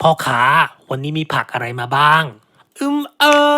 พ่อค้าวันนี้มีผักอะไรมาบ้าง อืมเออ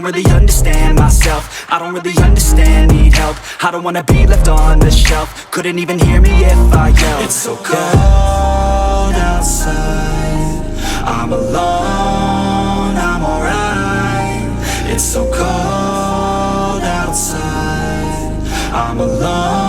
I don't really understand myself. I don't really understand, need help. I don't wanna be left on the shelf. Couldn't even hear me if I yelled. It's so cold outside. I'm alone, I'm alright. It's so cold outside. I'm alone.